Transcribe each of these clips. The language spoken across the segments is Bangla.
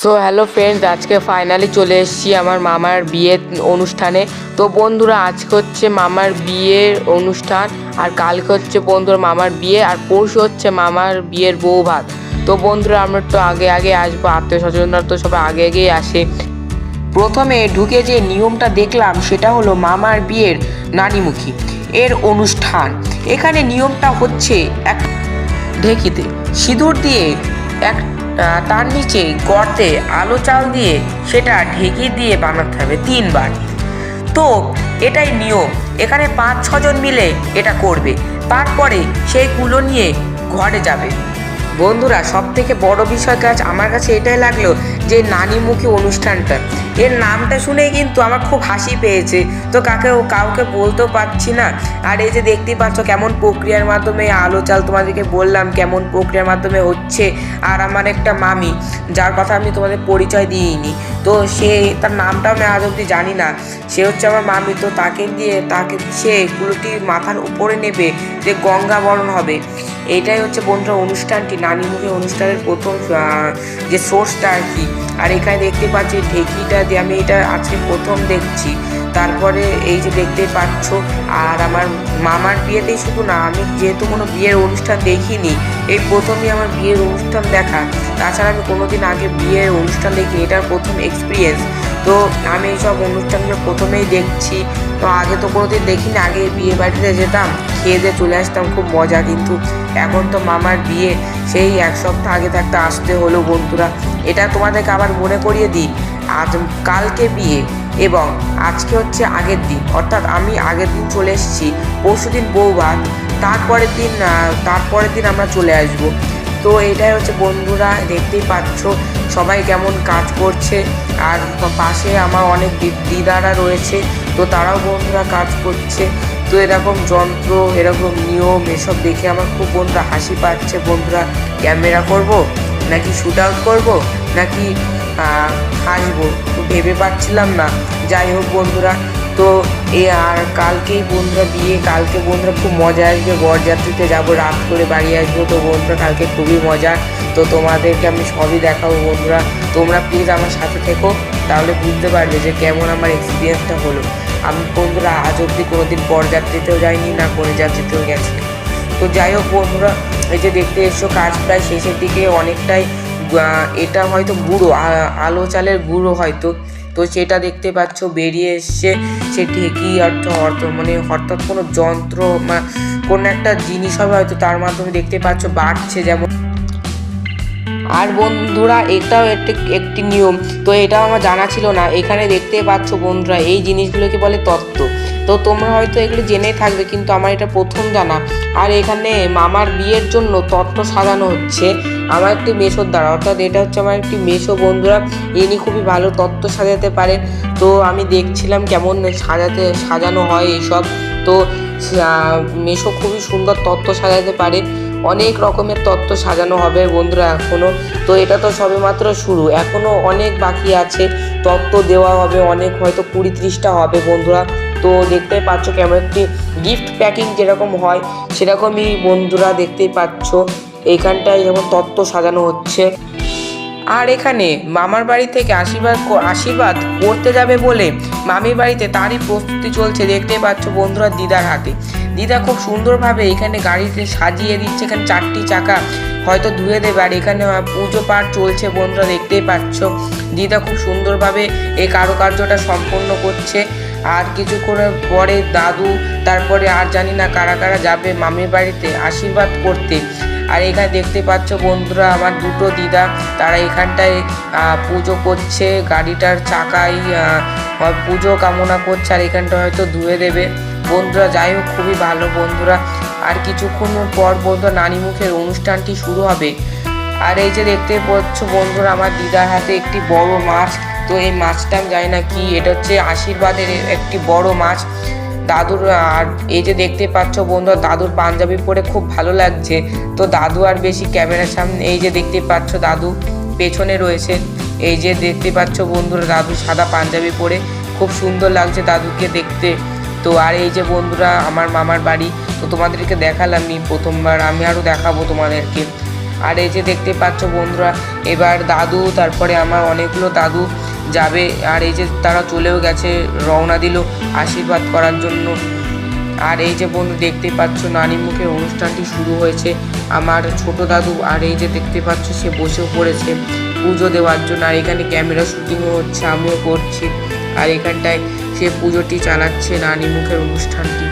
সো হ্যালো ফ্রেন্ডস আজকে ফাইনালি চলে এসেছি আমার মামার বিয়ের অনুষ্ঠানে। তো বন্ধুরা, আজকে হচ্ছে মামার বিয়ের অনুষ্ঠান আর কালকে হচ্ছে বন্ধুরা মামার বিয়ে আর পরশু হচ্ছে মামার বিয়ের বউ ভাত। তো বন্ধুরা, আমরা তো আগে আগে আসব, আত্মীয় স্বজনরা তো সবাই আগে আগেই আসে। প্রথমে ঢুকে যে নিয়মটা দেখলাম, সেটা হলো মামার বিয়ের নানিমুখী, এর অনুষ্ঠান। এখানে নিয়মটা হচ্ছে এক ঢেকিতে সিঁদুর দিয়ে এক তার নিচে গর্তে আলো চাল দিয়ে সেটা ঢেকে দিয়ে বানাতে হবে তিনবার। তো এটাই নিয়ম। এখানে পাঁচ ছজন মিলে এটা করবে। তারপরে সেই কুলো নিয়ে ঘরে যাবে। বন্ধুরা সব থেকে বড় বিষয় কাজ আমার কাছে এটাই লাগল যে নানিমুখী অনুষ্ঠানটা। এর নামটা শুনেই কিন্তু আমার খুব হাসি পেয়েছে। তো কাকে কাউকে বলতেও পারছি না। আর এই যে দেখতেই পাচ্ছ কেমন প্রক্রিয়ার মাধ্যমে আলো চাল তোমাদেরকে বললাম, কেমন প্রক্রিয়ার মাধ্যমে হচ্ছে আর আমার একটা মামি, যার কথা আমি তোমাদের পরিচয় দিইনি। তো সে, তার নামটাও আমি আজ অব্দি জানি না। সে হচ্ছে আমার মামি, তো তাকে দিয়ে, তাকে, সে কুলোটি মাথার উপরে নেবে যে গঙ্গা বরণ হবে। এইটাই হচ্ছে বন্ধুরা অনুষ্ঠানটি, নানিমুখী অনুষ্ঠানের প্রথম যে সোর্সটা আর কি। আর এখানে দেখতে পাচ্ছি, ঢেকিটা দিয়ে আমি এটা আজকে প্রথম দেখছি। তারপরে এই যে দেখতে পাচ্ছ, আর আমার মামার বিয়েতেই শুধু না, আমি যেহেতু কোনো বিয়ের অনুষ্ঠান দেখিনি, এই প্রথমই আমার বিয়ের অনুষ্ঠান দেখা। তাছাড়া আমি কোনোদিন আগে বিয়ের অনুষ্ঠান দেখি এটার প্রথম এক্সপিরিয়েন্স তো আমি এইসব অনুষ্ঠানগুলো প্রথমেই দেখছি। তো আগে তো কোনোদিন দেখিনি, আগে বিয়ে বাড়িতে যেতাম, খেয়ে দিয়ে চলে আসতাম, খুব মজা। কিন্তু এখন তো মামার বিয়ে, সেই এক সপ্তাহ আগে থাকতে আসতে হলো বন্ধুরা। এটা তোমাদেরকে আবার মনে করিয়ে দিই, আজ কালকে বিয়ে এবং আজকে হচ্ছে আগের দিন। অর্থাৎ আমি আগের দিন চলে এসেছি, পরশু দিন বউ ভাত তারপরের দিন তারপরের দিন আমরা চলে আসব। তো এটাই হচ্ছে বন্ধুরা, দেখতেই পাচ্ছ সবাই কেমন কাজ করছে। আর পাশে আমার অনেক দিদারা রয়েছে, তো তারাও বন্ধুরা কাজ করছে। তো এরকম যন্ত্র, এরকম নিয়ম, এসব দেখে আমার খুব বন্ধুরা হাসি পাচ্ছে। বন্ধুরা ক্যামেরা করব, নাকি শ্যুট আউট করব, নাকি হাসবো তো ভেবে পাচ্ছিলাম না। যাই হোক বন্ধুরা, তো এ আর কালকেই বন্ধুরা বিয়ে, কালকে বন্ধুরা খুব মজা আসবে। বরযাত্রীতে যাব, রাত করে বাড়ি আসব। তো বন্ধুরা, কালকে খুবই মজা। তো তোমাদেরকে আমি সবই দেখাবো বন্ধুরা। তোমরা প্লিজ আমার সাথে থেকো। তাহলে বুঝতে পারবে যে কেমন আমার এক্সপিরিয়েন্সটা হলো। আমি বন্ধুরা, আজ অবধি কোনোদিন বরযাত্রীতেও যাইনি, না কোনো যাত্রীতেও গেছি। তো যাই হোক বন্ধুরা, এই যে দেখতে এসছো, কাজ প্রায় শেষের দিকে। অনেকটাই এটা হয়তো গুঁড়ো আলো চালের গুঁড়ো হয়তো। তো সেটা দেখতে পাচ্ছ, বেরিয়ে এসছে। সে ঢেকি অর্থ অর্থ মানে অর্থাৎ কোনো যন্ত্র কোনো একটা জিনিস হবে হয়তো তার মাধ্যমে দেখতে পাচ্ছ, বাড়ছে যেমন। আর বন্ধুরা, এটাও একটি একটি নিয়ম। তো এটাও আমার জানা ছিল না। এখানে দেখতে পাচ্ছ বন্ধুরা, এই জিনিসগুলোকে বলে তত্ত্ব। তো তোমরা হয়তো এগুলো জেনেই থাকবে, কিন্তু আমার এটা প্রথম জানা। আর এখানে মামার বিয়ের জন্য তত্ত্ব সাজানো হচ্ছে। আমার একটি মেশোর দ্বারা। অর্থাৎ এটা হচ্ছে আমার একটি মেশো বন্ধুরা। ইনি খুবই ভালো তত্ত্ব সাজাতে পারেন তো আমি দেখছিলাম কেমন সাজাতে, সাজানো হয় এইসব। তো মেশো খুবই সুন্দর তত্ত্ব সাজাতে পারে। অনেক রকমের তত্ত্ব সাজানো হবে বন্ধুরা এখনও। তো এটা তো সবেমাত্র শুরু। এখনও অনেক বাকি আছে। তত্ত্ব দেওয়া হবে, অনেক হয়তো কুড়ি ত্রিশটা হবে বন্ধুরা। তো দেখতেই পাচ্ছ কেমন একটি গিফট প্যাকিং যেরকম হয়, সেরকমই বন্ধুরা দেখতেই পাচ্ছ। এইখানটায় যেমন তত্ত্ব সাজানো হচ্ছে। আর এখানে মামার বাড়ি থেকে আশীর্বাদ আশীর্বাদ করতে যাবে বলে মামির বাড়িতে তারই প্রস্তুতি চলছে। দেখতে পাচ্ছ বন্ধুরা দিদার হাতে। দিদা খুব সুন্দরভাবে এখানে গাড়িতে সাজিয়ে দিচ্ছে, এখানে চারটি চাকা হয়তো ধুয়ে দেবে, আর এখানে পুজো পাঠ চলছে বন্ধুরা, দেখতেই পাচ্ছ। দিদা খুব সুন্দরভাবে এই কারুকার্যটা সম্পন্ন করছে। আর কিছুক্ষণের পরে দাদু, তারপরে আর জানি না কারা কারা যাবে মামির বাড়িতে আশীর্বাদ করতে। আর এখানে দেখতে পাচ্ছ বন্ধুরা, আমার দুটো দিদা, তারা এখানটায় পুজো করছে, গাড়িটার চাকায় পুজো কামনা করছে, আর এখানটা হয়তো ধুয়ে দেবে। বন্ধুরা, যাই হোক, খুবই ভালো বন্ধুরা। আর কিছুক্ষণ পর বন্ধুরা নানিমুখের অনুষ্ঠানটি শুরু হবে। আর এই যে দেখতে পাচ্ছ বন্ধুরা, আমার দিদার হাতে একটি বড় মাছ। তো এই মাছটা আমি জানি না কি, এটা হচ্ছে আশীর্বাদের একটি বড় মাছ। দাদুর, আর এই যে দেখতে পাচ্ছ বন্ধুরা, দাদুর পাঞ্জাবি পরে খুব ভালো লাগছে। তো দাদু আর বেশি ক্যামেরার সামনে, এই যে দেখতে পাচ্ছ দাদু পেছনে রয়েছে। এই যে দেখতে পাচ্ছ বন্ধুরা দাদু সাদা পাঞ্জাবি পরে। খুব সুন্দর লাগছে দাদুকে দেখতে। তো আর এই যে বন্ধুরা, আমার মামার বাড়ি, তো তোমাদেরকে দেখালাম নি প্রথমবার, আমি আরও দেখাবো তোমাদেরকে। আর এই যে দেখতে পাচ্ছ বন্ধুরা, এবার দাদু, তারপরে আমার অনেকগুলো দাদু যাবে, আর এই যে তারা চলেও গেছে, রওনা দিল আশীর্বাদ করার জন্য। আর এই যে বন্ধু দেখতে পাচ্ছ, নানি মুখের অনুষ্ঠানটি শুরু হয়েছে আমার ছোট দাদু, আর এই যে দেখতে পাচ্ছ, সে বসেও পড়েছে পুজো দেওয়ার জন্য, আর এখানে ক্যামেরা শুটিংও হচ্ছে, আমিও করছি। আর এখানটায় সে পুজোটি চালাচ্ছে নানি মুখের অনুষ্ঠানটি।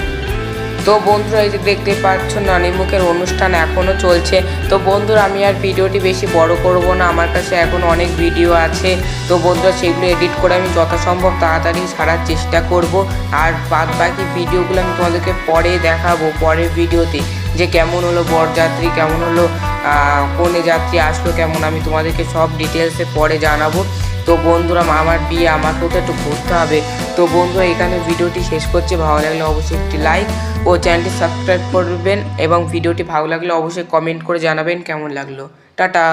তো বন্ধুরা, এই যে দেখতে পাচ্ছ, নানি মুখের অনুষ্ঠান এখনও চলছে। তো বন্ধুরা, আমি আর ভিডিওটি বেশি বড় করব না, আমার কাছে এখন অনেক ভিডিও আছে। তো বন্ধুরা, সেগুলো এডিট করে আমি যথাসম্ভব তাড়াতাড়ি ছাড়ার চেষ্টা করব। আর বাদ বাকি ভিডিওগুলো আমি তোমাদেরকে পরে দেখাবো, পরের ভিডিওতে। যে কেমন হলো বরযাত্রী, কেমন হলো কনে যাত্রী আসলো কেমন, আমি তোমাদেরকে সব ডিটেলসে পরে জানাব। তো বন্ধুরা, আমার বিয়ে আমাকেও তো একটু ঘুরতে হবে। তো বন্ধুরা, এখানে ভিডিওটি শেষ করছে। ভালো লাগলে অবশ্যই একটি লাইক ও চ্যানেলটি সাবস্ক্রাইব করবেন এবং ভিডিওটি ভালো লাগলে অবশ্যই কমেন্ট করে জানাবেন কেমন লাগল। টাটা!